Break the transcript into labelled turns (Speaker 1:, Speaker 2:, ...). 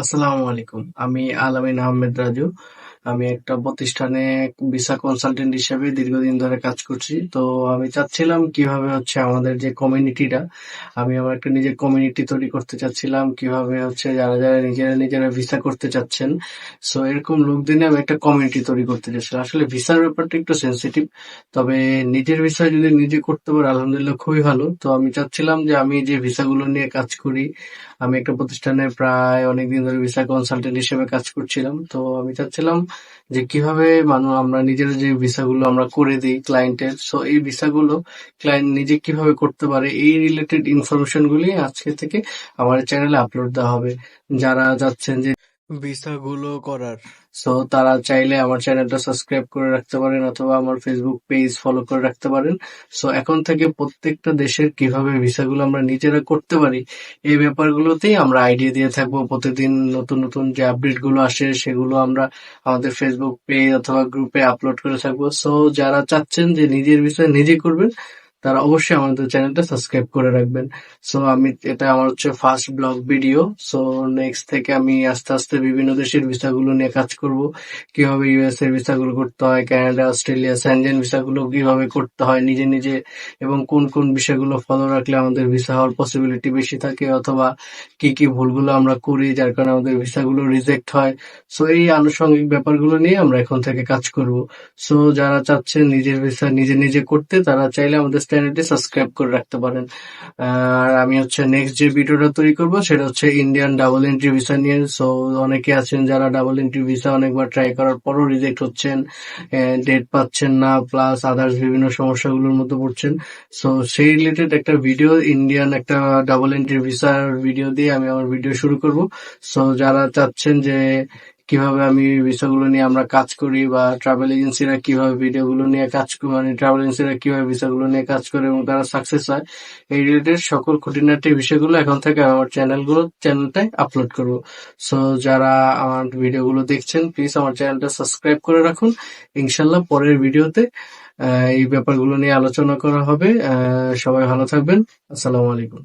Speaker 1: আসসালামু আলাইকুম। আমি আলামিন আহমেদ রাজু। আমি একটা প্রতিষ্ঠানে ভিসা কনসালটেন্ট হিসেবে দীর্ঘদিন ধরে কাজ করছি। তো আমি চাচ্ছিলাম কীভাবে হচ্ছে আমাদের যে কমিউনিটিটা আমি আমার একটা নিজের কমিউনিটি তৈরি করতে চাচ্ছিলাম। কীভাবে হচ্ছে যারা যারা নিজেরা নিজেরা ভিসা করতে চাচ্ছেন সো এরকম লোকদের নিয়ে আমি একটা কমিউনিটি তৈরি করতে চাচ্ছিলাম। আসলে ভিসার ব্যাপারটা একটু সেন্সিটিভ তবে নিজের ভিসা যদি নিজে করতে পারে, আলহামদুলিল্লাহ খুবই ভালো। তো আমি চাচ্ছিলাম যে আমি যে ভিসাগুলো নিয়ে কাজ করি আমি একটা প্রতিষ্ঠানে প্রায় অনেকদিন ধরে ভিসা কনসালটেন্ট হিসেবে কাজ করছিলাম। তো আমি চাচ্ছিলাম যে কীভাবে মানুষ আমরা নিজের যে ভিসাগুলো আমরা করে দিই ক্লায়েন্টের সো এই ভিসাগুলো ক্লায়েন্ট নিজে কীভাবে করতে পারে এই রিলেটেড ইনফরমেশন গুলি আজকে থেকে আমার চ্যানেলে আপলোড দেওয়া হবে। যারা যাচ্ছেন যে ভিসাগুলো করার। সো তারা চাইলে আমার চ্যানেলটা সাবস্ক্রাইব করে রাখতে পারেন অথবা আমার ফেসবুক পেজ ফলো করে রাখতে পারেন। সো এখন থেকে প্রত্যেকটা দেশের কীভাবে ভিসাগুলো আমরা নিজেরা করতে পারি, এই ব্যাপারগুলোতেই আমরা আইডিয়া দিয়ে থাকব। প্রতিদিন নতুন নতুন যে আপডেটগুলো আসে, সেগুলো আমরা আমাদের ফেসবুক পেজ অথবা গ্রুপে আপলোড করে থাকব। সো যারা চাচ্ছেন যে নিজের বিষয় নিজে করবেন তারা অবশ্যই আমাদের চ্যানেলটা সাবস্ক্রাইব করে রাখবেন। সো আমি, এটা আমার হচ্ছে first vlog video so next থেকে আমি আস্তে আস্তে বিভিন্ন দেশের ভিসাগুলো নিয়ে কাজ করব। কীভাবে ইউএস এর ভিসাগুলো করতে হয় কানাডা অস্ট্রেলিয়া স্যানজেন ভিসাগুলো কীভাবে করতে হয়, নিজে নিজে এবং কোন কোন বিষয়গুলো ফলো রাখলে আমাদের ভিসা হওয়ার পসিবিলিটি বেশি থাকে অথবা কি কি ভুলগুলো আমরা করি যার কারণে আমাদের ভিসাগুলো রিজেক্ট হয়। সো এই আনুষঙ্গিক ব্যাপারগুলো নিয়ে আমরা এখন থেকে কাজ করব। সো যারা চাচ্ছেন নিজের ভিসা নিজে নিজে করতে, তারা চাইলে আমাদের চ্যানেলটি সাবস্ক্রাইব করে রাখতে পারেন। আর আমি হচ্ছে নেক্সট যে ভিডিওটা তৈরি করব, সেটা হচ্ছে ইন্ডিয়ান ডাবল এন্ট্রি ভিসা নিয়ে। সো অনেকে আছেন যারা ডাবল এন্ট্রি ভিসা অনেকবার ট্রাই করার পরও রিজেক্ট হচ্ছেন ডেট পাচ্ছেন না প্লাস আদার্স বিভিন্ন সমস্যাগুলোর মধ্যে পড়ছেন। সো সেই রিলেটেড একটা ভিডিও ইন্ডিয়ান একটা ডাবল এন্ট্রি ভিসার ভিডিও দিয়ে আমি আমার ভিডিও শুরু করব। সো যারা চাচ্ছেন যে কীভাবে আমি বিষয়গুলো নিয়ে আমরা কাজ করি বা ট্রাভেল এজেন্সিরা কীভাবে ভিডিওগুলো নিয়ে কাজ মানে ট্রাভেল এজেন্সিরা কীভাবে ভিসাগুলো নিয়ে কাজ করে এবং তারা সাকসেস হয়, এই রিলেটেড সকল খুঁটিনাটি বিষয়গুলো এখন থেকে আমার চ্যানেলগুলো চ্যানেলটাই আপলোড করব। সো যারা আমার ভিডিওগুলো দেখছেন প্লিজ আমার চ্যানেলটা সাবস্ক্রাইব করে রাখুন। ইনশাল্লাহ পরের ভিডিওতে এই ব্যাপারগুলো নিয়ে আলোচনা করা হবে। সবাই ভালো থাকবেন। আসসালামু আলাইকুম।